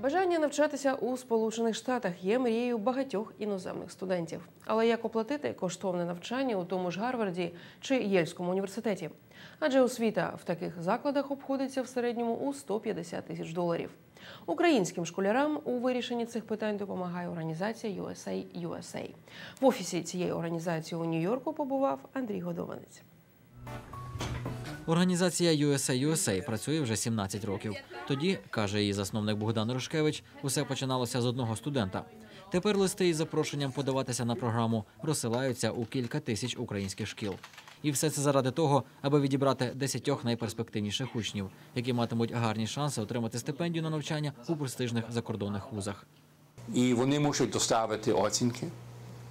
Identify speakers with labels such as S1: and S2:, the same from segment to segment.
S1: Бажання навчатися у Сполучених Штатах є мрією багатьох іноземних студентів. Але як оплатити коштовне навчання у тому ж Гарварді чи Єльському університеті? Адже освіта в таких закладах обходиться в середньому у 150 тисяч доларів. Українським школярам у вирішенні цих питань допомагає організація USA USA. В офісі цієї організації у Нью-Йорку побував Андрій Годованець.
S2: Організація USA USA працює вже 17 років. Тоді, каже її засновник Богдан Рушкевич, усе починалося з одного студента. Тепер листи із запрошенням подаватися на програму розсилаються у кілька тисяч українських шкіл. І все це заради того, аби відібрати десятьох найперспективніших учнів, які матимуть гарні шанси отримати стипендію на навчання у престижних закордонних вузах.
S3: І вони мусять доставити оцінки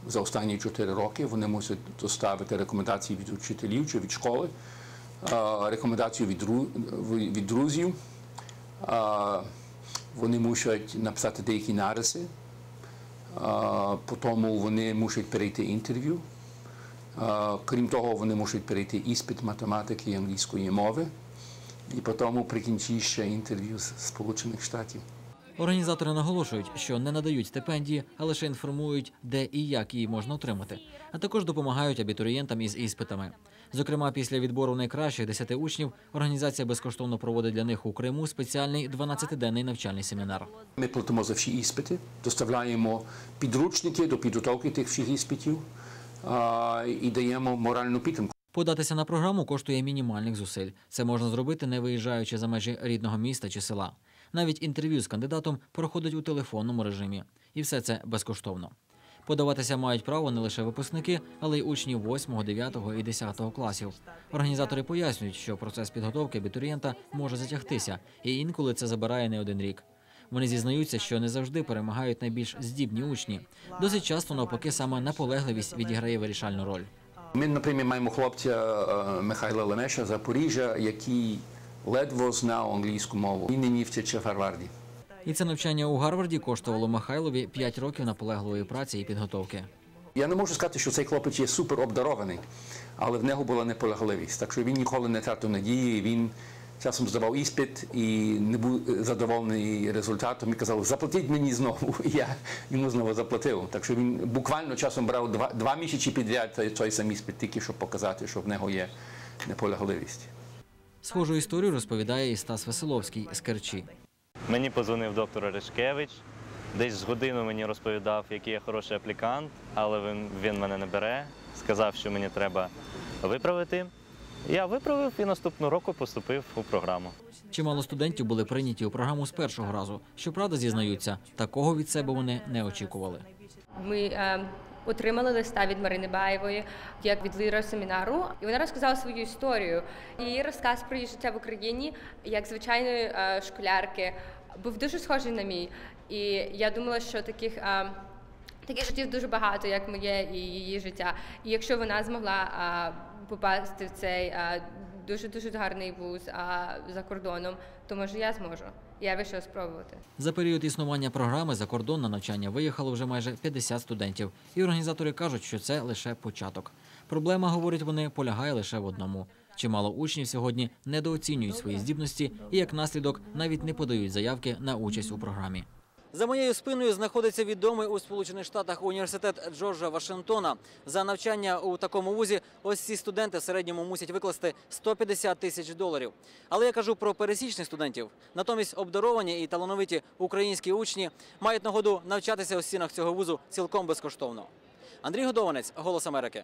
S3: за останні 4 роки. Вони мусять доставити рекомендації від учителів чи від школи, рекомендацію від, друзів. Вони мусять написати деякі нариси. Потім вони мусять перейти інтерв'ю. Крім того, вони мусять перейти іспит математики і англійської мови. І потім прикінчі ще інтерв'ю з Сполучених Штатів.
S2: Організатори наголошують, що не надають стипендії, а лише інформують, де і як її можна отримати, а також допомагають абітурієнтам із іспитами. Зокрема, після відбору найкращих 10 учнів організація безкоштовно проводить для них у Криму спеціальний 12-денний навчальний семінар.
S3: Ми платимо за всі іспити, доставляємо підручники до підготовки тих всіх іспитів і даємо моральну підтримку.
S2: Податися на програму коштує мінімальних зусиль. Це можна зробити, не виїжджаючи за межі рідного міста чи села. Навіть інтерв'ю з кандидатом проходить у телефонному режимі, і все це безкоштовно. Подаватися мають право не лише випускники, але й учні 8, 9 і 10 класів. Організатори пояснюють, що процес підготовки абітурієнта може затягтися, і інколи це забирає не один рік. Вони зізнаються, що не завжди перемагають найбільш здібні учні. Досить часто навпаки саме наполегливість відіграє вирішальну роль.
S3: Ми, наприклад, маємо хлопця е, Михайла Лемеша Запоріжжя, який ледве знав англійську мову. Він нині вчиться в Гарварді.
S2: І це навчання у Гарварді коштувало Михайлові 5 років наполегливої праці і підготовки.
S3: Я не можу сказати, що цей хлопець є супер обдарований, але в нього була неполегливість. Так що він ніколи не тратив надії. Він часом здавав іспит і не був задоволений результатом. І казав, заплатіть мені знову. І я йому знову заплатив. Так що він буквально часом брав два, два місяці підряд той самий іспит, тільки щоб показати, що в нього є неполегливість.
S2: Схожу історію розповідає і Стас Веселовський з Керчі.
S4: Мені позвонив доктор Решкевич. Десь з годину мені розповідав, який я хороший аплікант, але він, він мене не бере. Сказав, що мені треба виправити. Я виправив і наступного року поступив у програму.
S2: Чимало студентів були прийняті у програму з першого разу. Щоправда, зізнаються, такого від себе вони не очікували.
S5: Ми е, отримали листа від Марини Баєвої, як від лідера семінару, і вона розказала свою історію. Її розказ про її життя в Україні як звичайної е, школярки був дуже схожий на мій. І я думала, що таких. Е, Таких життів дуже багато, як моє і її життя. І якщо вона змогла а, попасти в цей дуже дуже гарний вуз а, за кордоном, то може я зможу. Я вирішила спробувати.
S2: За період існування програми за кордон на навчання виїхало вже майже 50 студентів, і організатори кажуть, що це лише початок. Проблема, говорять вони, полягає лише в одному: чимало учнів сьогодні недооцінюють свої здібності і як наслідок навіть не подають заявки на участь у програмі. За моєю спиною знаходиться відомий у Сполучених Штатах університет Джорджа Вашингтона. За навчання у такому вузі ось ці студенти в середньому мусять викласти 150 тисяч доларів. Але я кажу про пересічних студентів. Натомість обдаровані і талановиті українські учні мають нагоду навчатися у стінах цього вузу цілком безкоштовно. Андрій Годованець, Голос Америки.